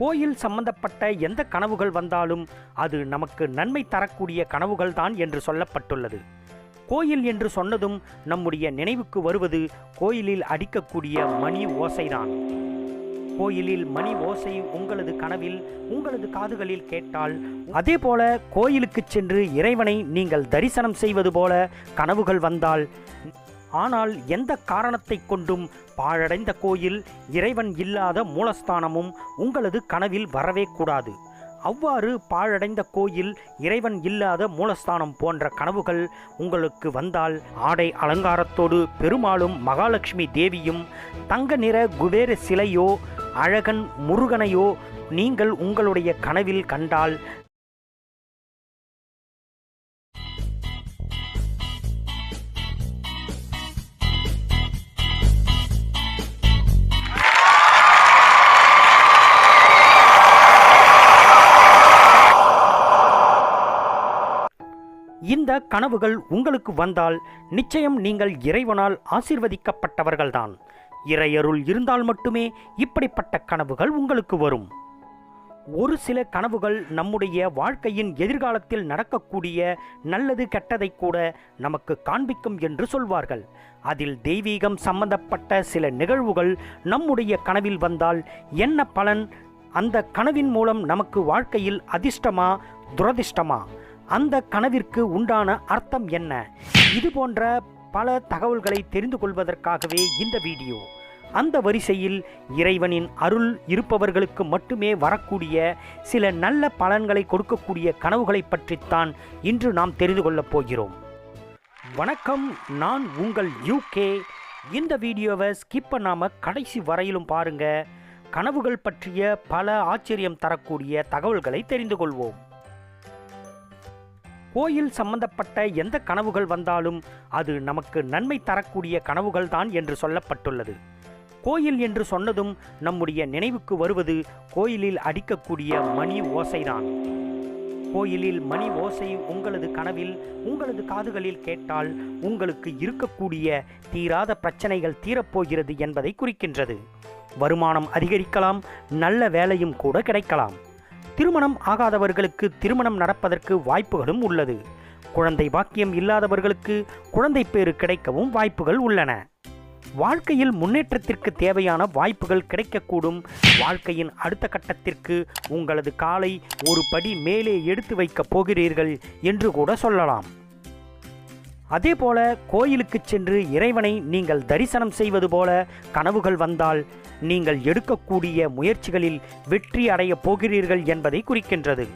கோயில் சம்பந்தப்பட்ட எந்த கனவுகள் வந்தாலும் அது நமக்கு நன்மை தரக்கூடிய கனவுகள் தான் என்று சொல்லப்பட்டுள்ளது. கோயில் என்று சொன்னதும் நம்முடைய நினைவுக்கு வருவது கோயிலில் அடிக்கக்கூடிய மணி ஓசைதான். கோயிலில் மணி ஓசை உங்களது கனவில் உங்களது காதுகளில் கேட்டால் அதே போல கோயிலுக்கு சென்று இறைவனை நீங்கள் தரிசனம் செய்வது போல கனவுகள் வந்தால் ஆனால் எந்த காரணத்தை கொண்டும் பாழடைந்த கோயில் இறைவன் இல்லாத மூலஸ்தானமும் உங்களது கனவில் வரவே கூடாது. அவ்வாறு பாழடைந்த கோயில் இறைவன் இல்லாத மூலஸ்தானம் போன்ற கனவுகள் உங்களுக்கு வந்தால் ஆடை அலங்காரத்தோடு பெருமாளும் மகாலட்சுமி தேவியும் தங்க நிற குபேர சிலையோ அழகன் முருகனையோ நீங்கள் உங்களுடைய கனவில் கண்டால் இந்த கனவுகள் உங்களுக்கு வந்தால் நிச்சயம் நீங்கள் இறைவனால் ஆசிர்வதிக்கப்பட்டவர்கள்தான். இறையருள் இருந்தால் மட்டுமே இப்படிப்பட்ட கனவுகள் உங்களுக்கு வரும். ஒரு சில கனவுகள் நம்முடைய வாழ்க்கையின் எதிர்காலத்தில் நடக்கக்கூடிய நல்லது கெட்டதை கூட நமக்கு காண்பிக்கும் என்று சொல்வார்கள். அதில் தெய்வீகம் சம்பந்தப்பட்ட சில நிகழ்வுகள் நம்முடைய கனவில் வந்தால் என்ன பலன்? அந்த கனவின் மூலம் நமக்கு வாழ்க்கையில் அதிர்ஷ்டமா துரதிர்ஷ்டமா? அந்த கனவிற்கு உண்டான அர்த்தம் என்ன? இது போன்ற பல தகவல்களை தெரிந்து கொள்வதற்காகவே இந்த வீடியோ. அந்த வரிசையில் இறைவனின் அருள் இருப்பவர்களுக்கு மட்டுமே வரக்கூடிய சில நல்ல பலன்களை கொடுக்கக்கூடிய கனவுகளை பற்றித்தான் இன்று நாம் தெரிந்து கொள்ளப் போகிறோம். வணக்கம் நான் உங்கள் யூகே இந்த வீடியோவை ஸ்கிப் பண்ணாமல் கடைசி வரையிலும் பாருங்கள் கனவுகள் பற்றிய பல ஆச்சரியம் தரக்கூடிய தகவல்களை தெரிந்து கொள்வோம். கோயில் சம்பந்தப்பட்ட எந்த கனவுகள் வந்தாலும் அது நமக்கு நன்மை தரக்கூடிய கனவுகள் தான் என்று சொல்லப்பட்டுள்ளது. கோயில் என்று சொன்னதும் நம்முடைய நினைவுக்கு வருவது கோயிலில் அடிக்கக்கூடிய மணி ஓசைதான். கோயிலில் மணி ஓசை உங்களது கனவில் உங்களது காதுகளில் கேட்டால் உங்களுக்கு இருக்கக்கூடிய தீராத பிரச்சனைகள் தீரப்போகிறது என்பதை குறிக்கின்றது. வருமானம் அதிகரிக்கலாம் நல்ல வேலையும் கூட கிடைக்கலாம். திருமணம் ஆகாதவர்களுக்கு திருமணம் நடப்பதற்கு வாய்ப்புகளும் உள்ளது. குழந்தை பாக்கியம் இல்லாதவர்களுக்கு குழந்தை பேறு கிடைக்கவும் வாய்ப்புகள் உள்ளன. வாழ்க்கையில் முன்னேற்றத்திற்கு தேவையான வாய்ப்புகள் கிடைக்கக்கூடும். வாழ்க்கையின் அடுத்த கட்டத்திற்கு உங்களது காலை ஒரு படி மேலே எடுத்து வைக்கப் போகிறீர்கள் என்று கூட சொல்லலாம். அதேபோல கோயிலுக்கு சென்று இறைவனை நீங்கள் தரிசனம் செய்வது போல கனவுகள் வந்தால் நீங்கள் எடுக்கக்கூடிய முயற்சிகளில் வெற்றி அடையப் போகிறீர்கள் என்பதை குறிக்கின்றது.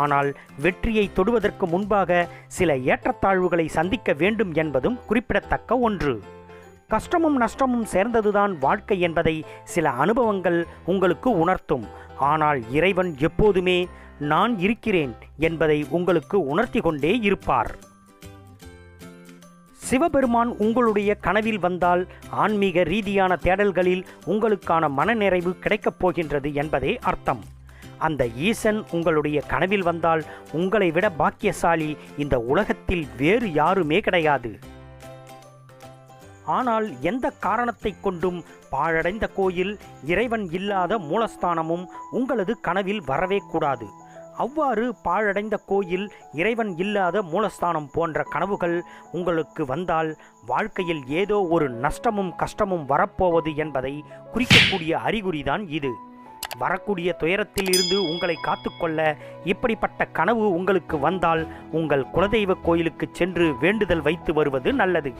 ஆனால் வெற்றியை தொடுவதற்கு முன்பாக சில ஏற்றத்தாழ்வுகளை சந்திக்க வேண்டும் என்பதும் குறிப்பிடத்தக்க ஒன்று. கஷ்டமும் நஷ்டமும் சேர்ந்ததுதான் வாழ்க்கை என்பதை சில அனுபவங்கள் உங்களுக்கு உணர்த்தும். ஆனால் இறைவன் எப்போதுமே நான் இருக்கிறேன் என்பதை உங்களுக்கு உணர்த்தி கொண்டே இருப்பார். சிவபெருமான் உங்களுடைய கனவில் வந்தால் ஆன்மீக ரீதியான தேடல்களில் உங்களுக்கான மனநிறைவு கிடைக்கப் போகின்றது என்பதே அர்த்தம். அந்த ஈசன் உங்களுடைய கனவில் வந்தால் உங்களை விட பாக்கியசாலி இந்த உலகத்தில் வேறு யாருமே கிடையாது. ஆனால் எந்த காரணத்தை கொண்டும் பாழடைந்த கோயில் இறைவன் இல்லாத மூலஸ்தானமும் உங்களது கனவில் வரவே கூடாது. அவ்வாறு பாழடைந்த கோயில் இறைவன் இல்லாத மூலஸ்தானம் போன்ற கனவுகள் உங்களுக்கு வந்தால் வாழ்க்கையில் ஏதோ ஒரு நஷ்டமும் கஷ்டமும் வரப்போவது என்பதை குறிக்கக்கூடிய அறிகுறிதான் இது. வரக்கூடிய துயரத்தில் இருந்து உங்களை காத்துக்கொள்ள இப்படிப்பட்ட கனவு உங்களுக்கு வந்தால் உங்கள் குலதெய்வ கோயிலுக்கு சென்று வேண்டுதல் வைத்து வருவது நல்லது.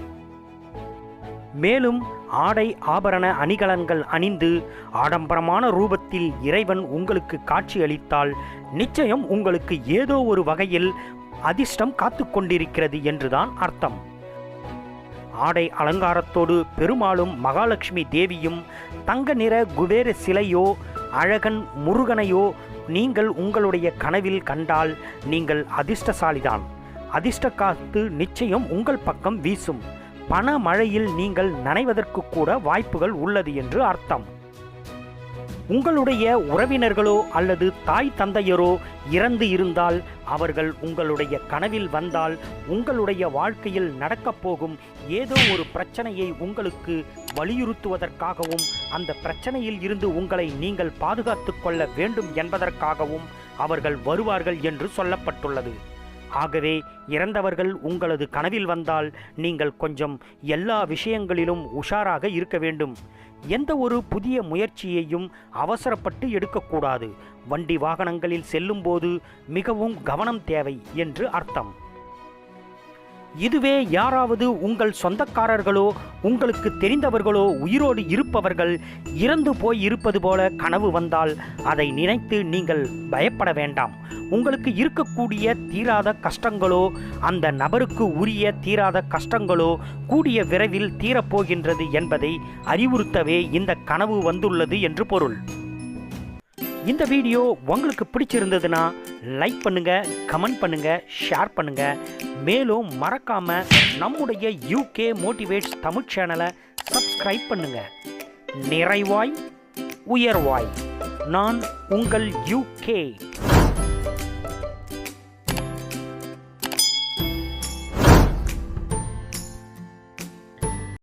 மேலும் ஆடை ஆபரண அணிகலன்கள் அணிந்து ஆடம்பரமான ரூபத்தில் இறைவன் உங்களுக்கு காட்சி அளித்தால் நிச்சயம் உங்களுக்கு ஏதோ ஒரு வகையில் அதிர்ஷ்டம் காத்து கொண்டிருக்கிறது என்றுதான் அர்த்தம். ஆடை அலங்காரத்தோடு பெருமாளும் மகாலட்சுமி தேவியும் தங்க நிற குபேர சிலையோ அழகன் முருகனையோ நீங்கள் உங்களுடைய கனவில் கண்டால் நீங்கள் அதிர்ஷ்டசாலிதான். அதிர்ஷ்ட காத்து நிச்சயம் உங்கள் பக்கம் வீசும். பண மழையில் நீங்கள் நனைவதற்கு கூட வாய்ப்புகள் உள்ளது என்று அர்த்தம். உங்களுடைய உறவினர்களோ அல்லது தாய் தந்தையரோ இறந்து இருந்தால் அவர்கள் உங்களுடைய கனவில் வந்தால் உங்களுடைய வாழ்க்கையில் நடக்கப் போகும் ஏதோ ஒரு பிரச்சனையை உங்களுக்கு வலியுறுத்துவதற்காகவும் அந்த பிரச்சனையில் இருந்து உங்களை நீங்கள் பாதுகாத்து கொள்ள வேண்டும் என்பதற்காகவும் அவர்கள் வருவார்கள் என்று சொல்லப்பட்டுள்ளது. ஆகவே இறந்தவர்கள் உங்களது கனவில் வந்தால் நீங்கள் கொஞ்சம் எல்லா விஷயங்களிலும் உஷாராக இருக்க வேண்டும். எந்த ஒரு புதிய முயற்சியையும் அவசரப்பட்டு எடுக்கக்கூடாது. வண்டி வாகனங்களில் செல்லும்போது மிகவும் கவனம் தேவை என்று அர்த்தம். இதுவே யாராவது உங்கள் சொந்தக்காரர்களோ உங்களுக்கு தெரிந்தவர்களோ உயிரோடு இருப்பவர்கள் இறந்து போய் இருப்பது போல கனவு வந்தால் அதை நினைத்து நீங்கள் பயப்பட வேண்டாம். உங்களுக்கு இருக்கக்கூடிய தீராத கஷ்டங்களோ அந்த நபருக்கு உரிய தீராத கஷ்டங்களோ கூடிய விரைவில் தீரப்போகின்றது என்பதை அறிவுறுத்தவே இந்த கனவு வந்துள்ளது என்று பொருள். இந்த வீடியோ உங்களுக்கு பிடிச்சிருந்ததுன்னா லைக் பண்ணுங்க கமெண்ட் பண்ணுங்க ஷேர் பண்ணுங்க. மேலும் மறக்காம நம்முடைய யூகே மோட்டிவேட்ஸ் தமிழ் சேனலை சப்ஸ்கிரைப் பண்ணுங்க. நிறைவாய் உயர்வாய். நான் உங்கள் யூகே